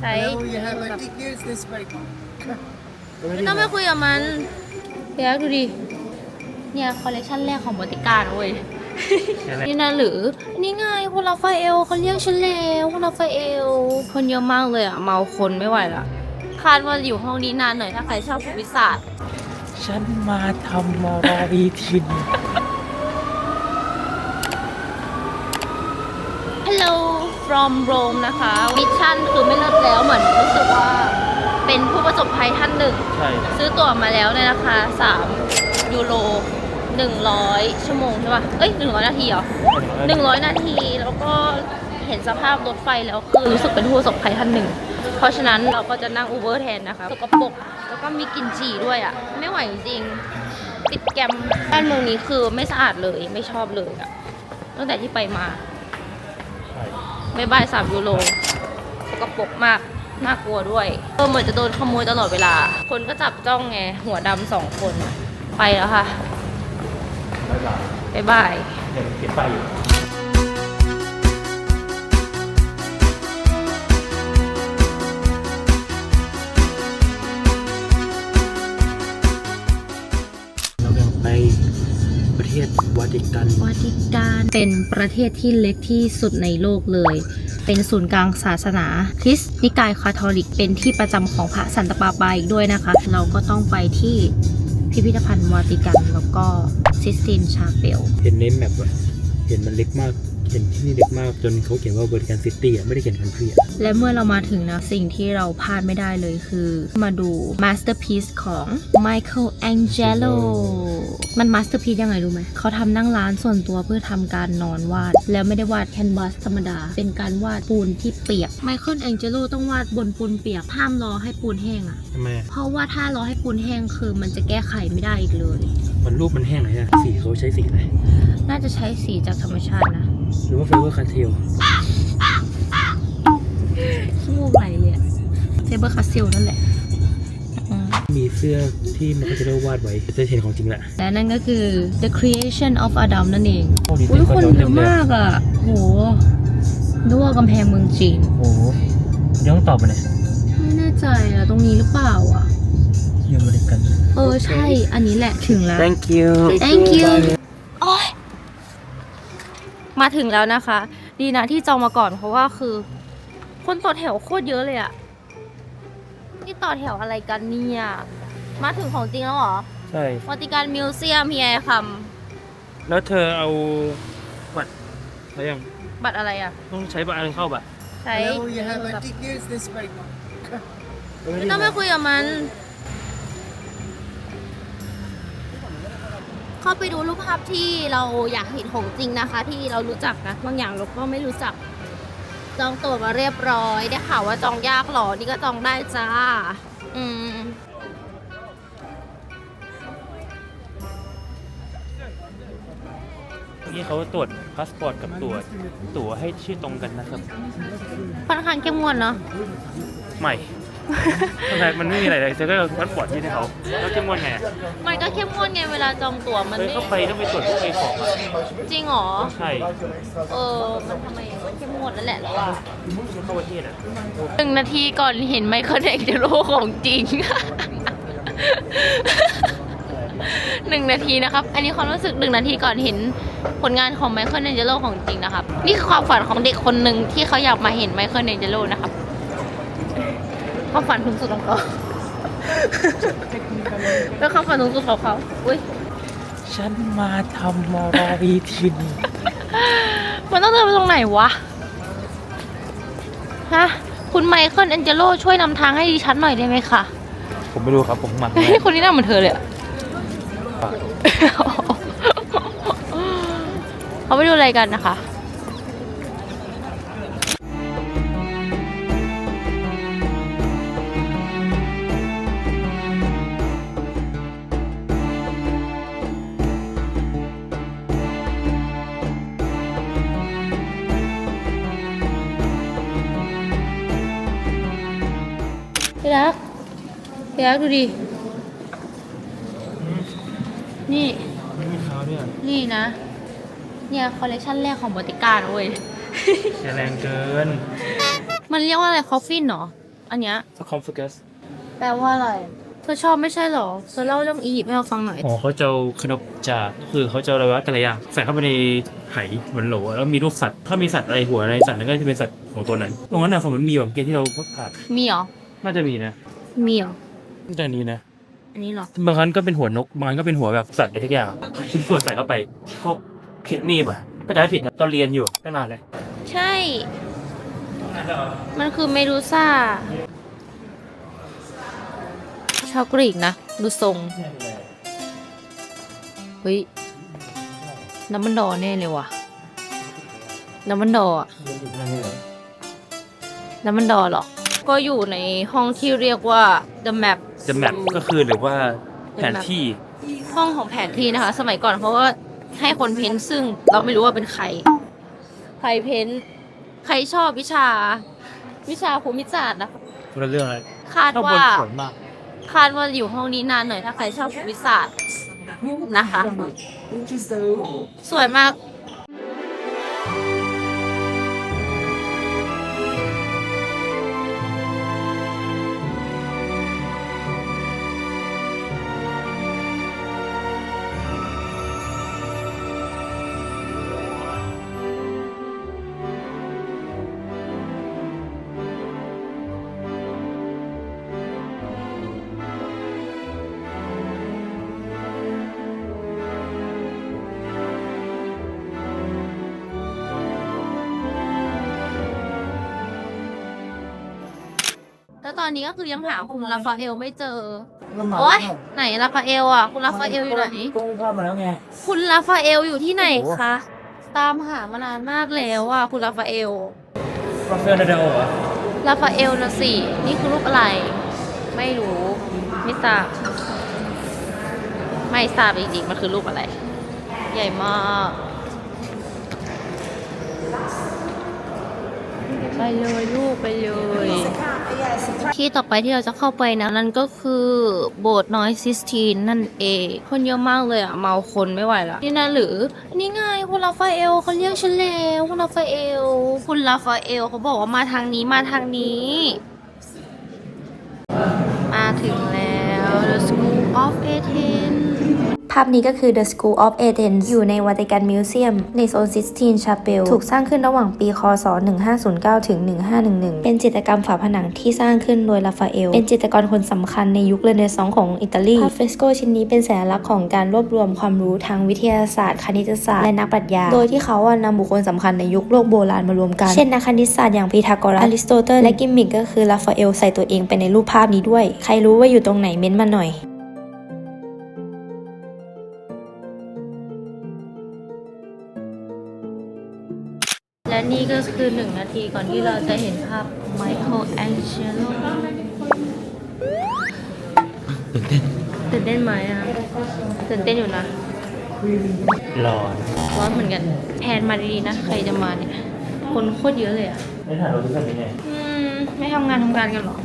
ใช้ Hello, you have my tickets this way. ไม่ต้องไปคุยกับมัน เดี๋ยวดูดิ เนี่ยคอลเลคชันแรกของบอติการเว้ย นี่นะหรือ นี่ไงคนราฟาเอลเขาเรียกฉันแล้วคนราฟาเอล คนเยอะมากเลยอะเมาคนไม่ไหวละคาดว่าอยู่ห้องนี้นานหน่อยถ้าใครชอบภูมิศาสตร์ ฉันมาทำอะไรที่นี่ Hello from Rome นะคะมิชชั่นคือไม่เลิกแล้วเหมือนรู้สึกว่าเป็นผู้ประสบภัยท่านหนึ่ง ใช่ซื้อตั๋วมาแล้วในราคา 3 ยูโร 100 ชั่วโมงใช่ป่ะ เอ้ย 100 นาทีเหรอ 100 นาทีแล้วก็เห็นสภาพรถไฟแล้วคือรู้สึกเป็นผู้ประสบภัยท่านหนึ่ง เพราะฉะนั้นเราก็จะนั่งอูเบอร์แทนนะคะสกปรกแล้วก็มีกลิ่นฉี่ด้วยอะ่ะ ไม่ไหวจริงๆปิดแกรมบ้านเมืองนี้คือไม่สะอาดเลยไม่ชอบเลยอะ่ะตั้งแต่ที่ไปมาใช่ ไม่บายสามยูโรสกปรกมาก น่ากลัวด้วยเออเหมือนจะโดนขโมยตลอดเวลา คนก็จับจ้องไง หัวดำสองคน ไปแล้วค่ะ บ๊ายบายบ๊ายบายเห็นเก็บไปอยู่ เป็นประเทศที่เล็กที่สุดในโลกเลย เป็นศูนย์กลางศาสนาคริสต์นิกายคาทอลิก เป็นที่ประจำของพระสันตะปาปาอีกด้วยนะคะ เราก็ต้องไปที่พิพิธภัณฑ์วาติกันแล้วก็ซิสตินชาเปลเห็นเนมแมปอเห็นมันเล็กมาก เห็นที่นี่เล็กมากจนเขาเขียนว่าบริการซิตี้อะไม่ได้เขียนคันทรีอะและเมื่อเรามาถึงนะ สิ่งที่เราพลาดไม่ได้เลยคือ มาดู masterpiece ของ Michelangelo มัน masterpiece ยังไงรู้ไหม เขาทำนั่งร้านส่วนตัวเพื่อทำการนอนวาด แล้วไม่ได้วาดแคนวาสธรรมดา เป็นการวาดปูนที่เปียก Michelangelo ต้องวาดบนปูนเปียกห้ามรอให้ปูนแห้งอะทำไมอะเพราะว่าถ้ารอให้ปูนแห้งคือมันจะแก้ไขไม่ได้อีกเลย มันรูปมันแห้งเลยอะสีเขาใช้สีอะไรน่าจะใช้สีจากธรรมชาตินะ หรือว่าเฟเวอร์คันเทลขี้มูกไหลเลยเซเบอร์คาซิลนั่นแหละอืมมีเสื้อที่มันก็จะได้วาดไว้จะเห็นของจริงแหละและนั่นก็คือ The Creation of Adam นั่นเองโอ้ดีอุ้ยเต็มคนกระโดดเยอะมากอะ โหนึกว่ากำแพงเมืองจีน โอ้โหเดี๋ยวต้องตอบมาเลยไม่แน่ใจอะตรงนี้หรือเปล่าอะเยี่ยมบริกัน เออใช่ อันนี้แหละถึงแล้ว thank you Thank you โอ๊ย มาถึงแล้วนะคะ ดีนะที่จองมาก่อนเพราะว่าคือ คนต่อแถวโคตรเยอะเลยอะนี่ต่อแถวอะไรกันเนี่ย มาถึงของจริงแล้วเหรอใช่วัติกันมิวเซียมเฮียคแล้วเธอเอาบัตรอะไรยังำบัตรอะไรอะต้องใช้บัตรอะไรเข้าบัตรใช้ Hello, you have my tickets this way. ไม่ต้องไปคุยกับมัน เข้าไปดูรูปภาพที่เราอยากเห็นของจริงนะคะ ที่เรารู้จักนะบางอย่างเราก็ไม่รู้จัก จองตั๋วมาเรียบร้อยได้ข่าวว่าจองยากเหรอ นี่ก็จองได้จ้า อืมเมื่อกี้เขาตรวจพาสปอร์ตกับตั๋วตั๋วให้ชื่อตรงกันนะครับ ค่อนข้างเข้มงวดเนาะ ใหม่ ทำไมมันไม่มีอะไรเลยเธอก็เอาพาสปอร์ตยื่นให้เขาแล้วจะงวดไงอะมันก็เข้มงวดไงเวลาจองตั๋วมันเธอไม่เข้าไปต้องไปตรวจพวกไอ้ของอะจริงเหรอ ใช่เออ มันทำไมมันเข้มงวดนั่นแหละแล้วว่าเข้าประเทศอะหนึ่งนาทีก่อนเห็นไมเคิลเอ็กเดโรของจริง หนึ่งนาทีนะครับ อันนี้ความรู้สึกหนึ่งนาทีก่อนเห็นผลงานของไมเคิลเอ็กเดโรของจริงนะครับ นี่คือความฝันของเด็กคนหนึ่งที่เขาอยากมาเห็นไมเคิลเอ็กเดโรนะครับ ความฝันสูงสุดของเขาเป็นความฝันสูงสุดของเขา อุ้ย ฉันมาทำอะไรที่นี่มันต้องเดินไปตรงไหนวะ ฮะ คุณไมเคิลแองเจโลช่วยนำทางให้ดิฉันหน่อยได้ไหมคะผมไม่รู้ครับผมหมักเฮ้ยคนนี้หน้าเหมือนเธอเลยอะเขาไปดูอะไรกันนะคะ พี่รักพี่รักดูดิ นี่ ไม่มีเท้าด้วยอะนี่นะ เนี่ยคอลเลคชันแรกของบอติการเว้ยอย่าแรงเกินมันเรียกว่าอะไรคอฟฟินเหรอ อันเนี้ย สคอมฟิกัสแปลว่าอะไร เธอชอบไม่ใช่เหรอ เธอเล่าเรื่องอียิปต์ให้เราฟังหน่อย อ๋อเขาจะเอาขนมจากคือเขาจะเอาอะไรวะแต่ละอย่างใส่เข้าไปในไหเหมือนโหลแล้วมีรูปสัตว์ถ้ามีสัตว์อะไรหัวในสัตว์นั้นก็จะเป็นสัตว์ของตัวนั้นตรงนั้นน่ะผมมันมีแบบเกมที่เราพกผ่านมีเหรอ น่าจะมีนะมีเหรอน่าจะนี้นะอันนี้เหรอบางครั้งก็เป็นหัวนกบางครั้งก็เป็นหัวแบบสัตว์อะไรทุกอย่างชิ้นส่วนใส่เข้าไปพวกคิดนี่ป่ะก็จะไม่ผิดนะตอนเรียนอยู่ตั้งนานเลยใช่ มันคือเมดูซ่าชาวกรีกนะ ดูทรง เฮ้ย น้ำมันดอแน่เลยว่ะ น้ำมันดออะน้ำมันดอเหรอ ก็อยู่ในห้องที่เรียกว่า the map จะแมปก็คือหรือว่าแผนที่ห้องของแผนที่นะคะ สมัยก่อนเขาก็ให้คนเพ้นท์ซึ่งเราไม่รู้ว่าเป็นใคร ใครเพ้นท์ใครชอบวิชา วิชาภูมิศาสตร์นะคะ คนละเรื่องอะไรคาดข้างบว่านสวยมากคาดว่าอยู่ห้องนี้นานหน่อยถ้าใครชอบภูมิศาสตร์นะคะ สวยมาก ตอนนี้ก็คือยังหาคุณราฟาเอลไม่เจอ โอ๊ย ไหนราฟาเอลอะ คุณราฟาเอลอยู่ไหนก็ภาพมาแล้วไง คุณราฟาเอลอยู่ที่ไหนคะ ตามหามานานมากแล้วอะ คุณราฟาเอล ราฟาเอลนาดาโอเหรอราฟาเอลนะสิ นี่คือรูปอะไร ไม่รู้ ไม่ทราบ ไม่ทราบจริงๆ มันคือรูปอะไร ใหญ่มาก ไปเลยลูกไปเลย ที่ต่อไปที่เราจะเข้าไปนะ นั่นก็คือโบสถ์น้อยซิสทีนนั่นเอง คนเยอะมากเลยอะเมาคนไม่ไหวละนี่นะหรือนี่ไงคุณราฟาเอลเขาเรียกฉันแล้วคุณราฟาเอลคุณราฟาเอลเขาบอกว่ามาทางนี้มาทางนี้ มาถึงแล้ว The School of Athens ภาพนี้ก็คือ The School of Athens อยู่ใน Vatican Museum ในโซน Sistine Chapel ถูกสร้างขึ้นระหว่างปี คศ 1509 ถึง 1511 เป็นจิตรกรรมฝาผนังที่สร้างขึ้นโดยลาฟาเอล เป็นจิตรกรคนสำคัญในยุคเรเนซองส์ของอิตาลี ภาพเฟสโกชิ้นนี้เป็นสัญลักษณ์ของการรวบรวมความรู้ทางวิทยาศาสตร์ คณิตศาสตร์ และนักปรัชญา โดยที่เขาอะนำบุคคลสำคัญในยุคโลกโบราณมารวมกัน เช่นนักคณิตศาสตร์อย่างพีทาโกรัสอริสโตเติล และกิมมิกก็คือลาฟาเอลใส่ตัวเองไปในรูปภาพนี้ด้วย ใครรู้ว่าอยู่ตรงไหนเม้นมาหน่อย นี่ก็คือหนึ่งนาทีก่อนที่เราจะเห็นภาพไมเคิลแองเจโลตื่นเต้นตื่นเต้นไหมอะตื่นเต้นอยู่นะรอร้อนเหมือนกันแพนมาดีๆนะ ใครจะมาเนี่ย คนโคตรเยอะเลยอะไม่ถ่ายเราทุกท่านยังไงอืม ไม่ทำงานทำการกันเหรอ